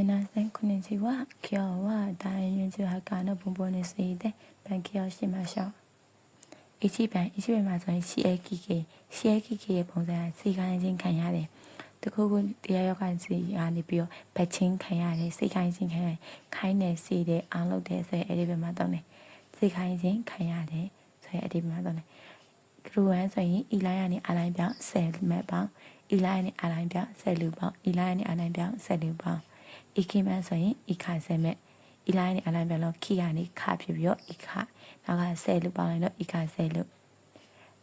189 지와 기어와 다이윤 지하가는 본본에 쓰이되 반기어 심하 셔. 이 집안 이 집에 맞은 시애기계 시애기계의 본사야 시간이 진 간야 돼. တခုခုတရားရောက်ခိုင်းစီကနေပြီးတော့ဗတ်ချင်းခံရတယ်စိတ်ခိုင်းခြင်းခံရခိုင်းနေစီတယ်အောင်လုပ်တယ်ဆိုရင်အဲ့ဒီဘက်မှာတောင်းတယ်စိတ်ခိုင်းခြင်းခံရတယ်ဆိုရင်အဲ့ဒီဘက်မှာတောင်းတယ်ဂရူဝမ်ဆိုရင်အီလိုက်ကနေအလိုက်ပြောင်းဆယ်မက်ပေါင်းအီလိုက်ကနေအလိုက်ပြောင်းဆယ်လူပေါင်းအီလိုက်ကနေအလိုက်ပြောင်းဆယ်လူပေါင်း อีคิมันဆိုရင်อีခါဆဲမဲ့อีလိုင်းနဲ့အလိုင်းပြန်လို့ခီကနေခါဖြစ်ပြီးတော့อีခါနောက်ကဆဲလို့ပေါင်းလိုက်တော့อีခါဆဲလို့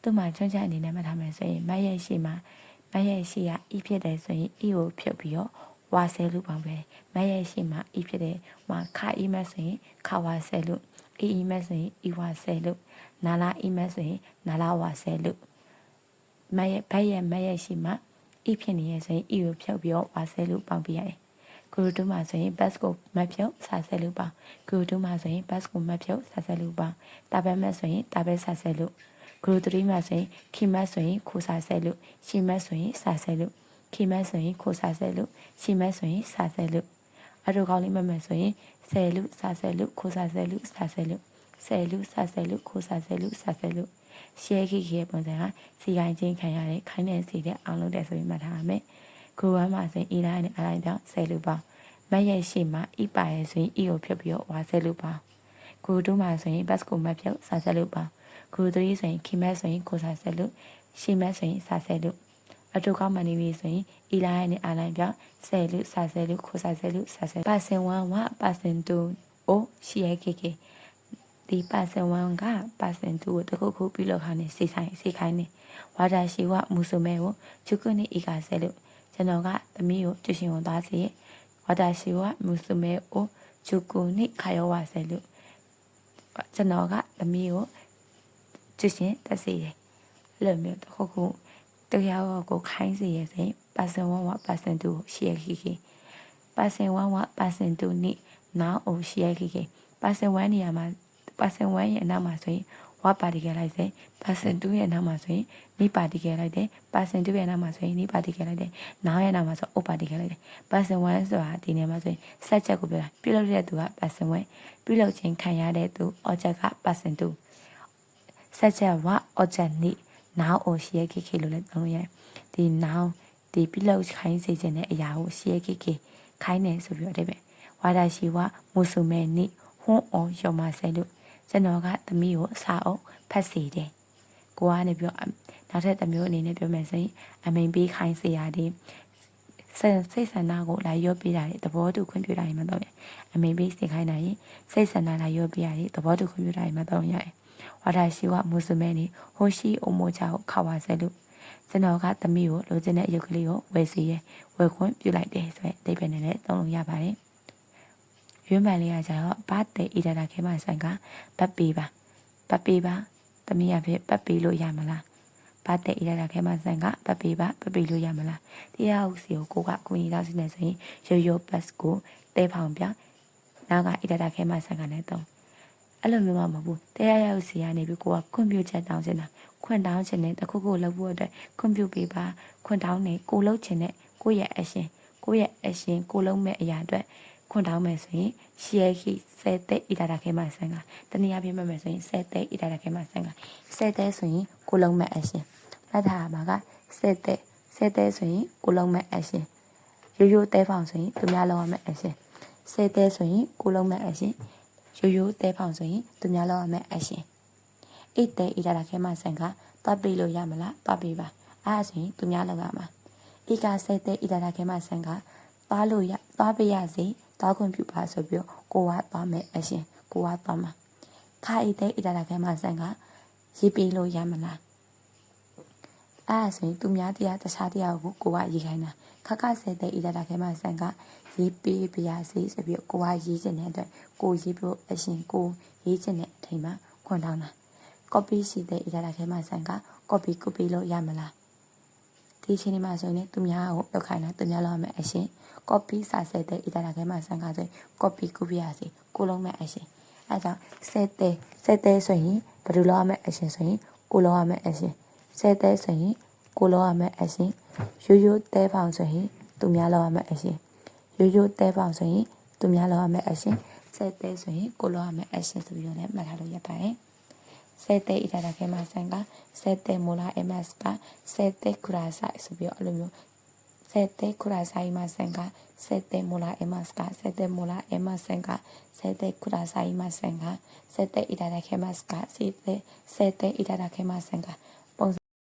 သူ့မှာချွန်းချအနေနဲ့မှတ်ထားမယ်ဆိုရင်မတ်ရဲ့ရှိမှာမတ်ရဲ့ရှိကဤဖြစ်တယ်ဆိုရင်ဤကိုဖြုတ်ပြီးတော့ဝါဆဲလို့ပေါင်းပဲမတ်ရဲ့ရှိမှာဤဖြစ်တယ်မှာခါဤမတ်ဆိုရင်ခါဝါဆဲလို့ဤဤမတ်ဆိုရင်ဤဝါဆဲလို့နာလာဤမတ်ဆိုရင်နာလာဝါဆဲလို့မတ်ရဲ့ဘတ်ရဲ့မတ်ရဲ့ရှိမှာဤဖြစ်နေရဲ့ဆိုရင်ဤကိုဖြုတ်ပြီးတော့ဝါဆဲလို့ပေါင်းပြရတယ် ဂရုတုမှာဆိုရင် bus ကိုမတ်ဖြုတ်စာဆက်လို့ပါဂရုတုမှာဆိုရင် bus ကိုမတ်ဖြုတ်စာဆက်လို့ပါတာဘက်မတ်ဆိုရင်တာဘက်စာဆက်လို့ဂရုတရီမှာဆိုရင်ခီမတ်ဆိုရင်ခိုစာဆက်လို့ရှီမတ်ဆိုရင်စာဆက်လို့ခီမတ်ဆိုရင်ခိုစာဆက်လို့ရှီမတ်ဆိုရင်စာဆက်လို့အတူကောင်းလေးမတ်မတ်ဆိုရင်ဆယ်လူစာဆက်လို့ခိုစာဆက်လို့စာဆက်လို့ဆယ်လူစာဆက်လို့ခိုစာဆက်လို့စာဆက်လို့ရှဲခိခေပုံစံကစီကိုင်းချင်းခံရတဲ့ခိုင်းတဲ့စီတဲ့အောင်လုပ်တဲ့ဆိုပြီးမှတ်ထားရမယ် ဂူဝမ်းမှာဆိုရင်အီလိုင်းနဲ့အလိုင်းပြောင်းဆယ်လူပေါင်းမက်ရဲ့ရှိမှာဤပါရဲ့ဆိုရင်ဤကိုဖြုတ်ပြီးတော့ဝါဆယ်လူပေါင်းဂူတူးမှာဆိုရင်ဘတ်ကိုမတ်ဖြုတ်စာဆယ်လူပေါင်းဂူသရီဆိုရင်ခီမက်ဆိုရင်ကိုစာဆယ်လူရှီမက်ဆိုရင်စာဆယ်လူအတူကောင်းမှနေပြီဆိုရင်အီလိုင်းနဲ့အလိုင်းပြောင်းဆယ်လူစာဆယ်လူကိုစာဆယ်လူစာဆယ်ပါစင်ဝမ်ဝပါစင်တူအိုရှိရဲ့ကေကေဒီပါစင်ဝမ်ကပါစင်တူကိုတခုခုပြုလုပ်ခါနေစိဆိုင်စိခိုင်းနေဝါဒါရှိဝမူဆုမဲကိုချုကုနေဤကဆယ်လူ ကျွန်တော်ကသမီးကိုကျရှင်ဝင်သွားစေဝါဒါရှိဝမူဆုမဲကိုချုကုနေခါယောဝဆယ်လူကျွန်တော်ကသမီးကိုကျရှင်တက်စေတယ်လို့မျိုးတခုခုတရားကိုခိုင်းစေရစေပါစင်ဝဝပါစင်တူရှိရခိခိပါစင်ဝဝပါစင်တူနိနောင်အိုရှိရခိခိပါစင်ဝနေရာမှာပါစင်ဝရဲ့အနောက်မှာဆိုရင် ဝပါတီကလိုက်စေပါစင်တူရဲ့နောက်မှာဆိုရင်နိပါတီကလိုက်တယ်ပါစင်တူရဲ့နောက်မှာဆိုရင်နိပါတီကလိုက်တယ်နောင်ရဲ့နောက်မှာဆိုအိုပါတီကလိုက်တယ်ပါစင်ဝဆိုတာဒီနေရာမှာဆိုရင်စက်ချက်ကိုပြောတာပြုလုပ်တဲ့သူကပါစင်ဝပြုလုပ်ခြင်းခံရတဲ့သူ object ကပါစင်တူစက်ချက်ဝ object နိ now or ရှိရခိခိလို့လည်းသုံးလို့ရတယ်ဒီ now ဒီပြုလုပ်ခိုင်းစေခြင်းတဲ့အရာကိုရှိရခိခိခိုင်းနေဆိုပြီးတော့အဓိပ္ပာယ်ဝါဒရှိဝမုဆုမဲနိဟွန်းအောင်ရောမဆဲလို့ ကျွန်တော်ကသမီးကိုစာအုပ်ဖတ်စီတယ်ကိုကနေပြောနောက်ထပ်တစ်မျိုးအနေနဲ့ပြောမယ်ဆိုရင်အမိန်ပေးခိုင်းစေရတယ်စိတ်စိတ်ဆန္ဒကိုလာရောပေးတာလေသဘောတူခွင့်ပြုတာရင်မတော့ရအမိန်ပေးစေခိုင်းတာရင်စိတ်ဆန္ဒလာရောပေးရတယ်သဘောတူခွင့်ပြုတာရင်မတော့ရတယ်ဝါဒရှိဝမုစမဲနီဟိုရှိအမိုချာကိုခါဝါဆဲလို့ကျွန်တော်ကသမီးကိုလိုချင်တဲ့အယုတ်ကလေးကိုဝယ်စီရဲဝယ်ခွင့်ပြုလိုက်တယ်ဆိုရင်အတိတ်ပဲနဲ့လည်းသုံးလို့ရပါတယ် ရွေးမှန်လေးကကျတော့ဘာတေဣဒတာခဲမဆိုင်ကဘတ်ပေးပါဘတ်ပေးပါသမီးရဖြစ်ဘတ်ပေးလို့ရမလားဘာတေဣဒတာခဲမဆိုင်ကဘတ်ပေးပါဘတ်ပေးလို့ရမလားတရားဥစီကိုကိုကကိုကြီးတော့စီနေဆိုရင်ရိုးရိုးဘတ်ကိုတဲဖောင်ပြနောက်ကဣဒတာခဲမဆိုင်ကလည်းသုံးအဲ့လိုမျိုးမှမဟုတ်ဘူးတရားရောက်စီကနေပြီးကိုကခွင့်ပြုချက်တောင်းချင်တာခွင့်တောင်းချင်တဲ့တခုခုလုပ်ဖို့အတွက်ခွင့်ပြုပေးပါခွင့်တောင်းနေကိုလုပ်ချင်တဲ့ကိုရဲ့အရှင်ကိုရဲ့အရှင်ကိုလုံးမဲ့အရာအတွက် ခွင့်တောင်းမယ်ဆိုရင်ရှီယခိဆဲတဲ့ဣဒါတာခဲမဆန်ကတနည်းအားဖြင့်မှတ်မယ်ဆိုရင်ဆဲတဲ့ဣဒါတာခဲမဆန်ကဆဲတဲ့ဆိုရင်ကိုလုံးမဲ့အရှင်လက်ထားမှာကဆဲတဲ့ဆဲတဲ့ဆိုရင်ကိုလုံးမဲ့အရှင်ရိုးရိုးတဲဖောင်ဆိုရင်သူများလုံးရမယ့်အရှင်ဆဲတဲ့ဆိုရင်ကိုလုံးမဲ့အရှင်ရိုးရိုးတဲဖောင်ဆိုရင်သူများလောက်ရမယ်အရှင်အိတ်တဲဣဒါတာခဲမဆန်ကသွားပေးလို့ရမလားသွားပေးပါအဲ့ဒါဆိုရင်သူများလောက်ရမှာဧကဆဲတဲဣဒါတာခဲမဆန်ကသွားလို့ရသွားပေးရစေ သွားခွင့်ပြုပါဆိုပြီးကိုကသွားမယ်အရှင်ကိုကသွားမှာခါအိတ်တဲဣဒါတာခဲမဆန်ကရေးပေးလို့ရမလားအဲ့ဒါဆိုရင်သူများတရားတခြားတရားကိုကိုကရေးခိုင်းတာခခဆဲတဲ့ဣဒတာခဲမဆန်ကရေးပေးပြရစေဆိုပြီးကိုကရေးချင်တဲ့အတွက်ကိုရေးဖို့အရှင်ကိုရေးချင်တဲ့အချိန်မှာခွန်ထောင်းတာ copy ရှိတဲ့ဣဒတာခဲမဆန်က copy copy လို့ရမလားဒီအချိန်ဒီမှာဆိုရင်သူများကိုလောက်ခိုင်းတာသူများလောက်ရမယ်အရှင် copy စာဆက်တဲ့ဣဒတာခဲမဆန်ကဆိုရင် copy copy ရစေကိုလုံးမဲ့အရှင်အဲကြောင့်ဆက်တဲ့ဆက်တဲ့ဆိုရင်ဘယ်လိုလောက်ရမယ်အရှင်ဆိုရင်ကိုလောက်ရမယ်အရှင်ဆက်တဲ့ဆိုရင်ကိုလောက်ရမယ်အရှင်ရိုးရိုးတဲဖောင်ဆိုရင်သူများလောက်ရမယ်အရှင်ရိုးရိုးတဲပေါင်ဆိုရင်သူများလောက်ရမယ့် action ဆဲတဲဆိုရင်ကိုလောက်ရမယ့် action ဆိုပြီးတော့လည်းမှတ်ထားလို့ရပါတယ်ဆဲတဲဣတာတာခဲမှာဆန်ကဆဲတဲမိုလာ ms ကဆဲတဲခူရာဆိုင်ဆိုပြီးတော့အဲ့လိုမျိုး ဆဲတဲခူရာဆိုင်မှာဆန်ကဆဲတဲမိုလာ ms ကဆဲတဲမိုလာ ms ဆန်ကဆဲတဲခူရာဆိုင်မှာဆန်ကဆဲတဲဣတာတာခဲမှာကဆဲတဲဆဲတဲဣတာတာခဲမှာဆန်က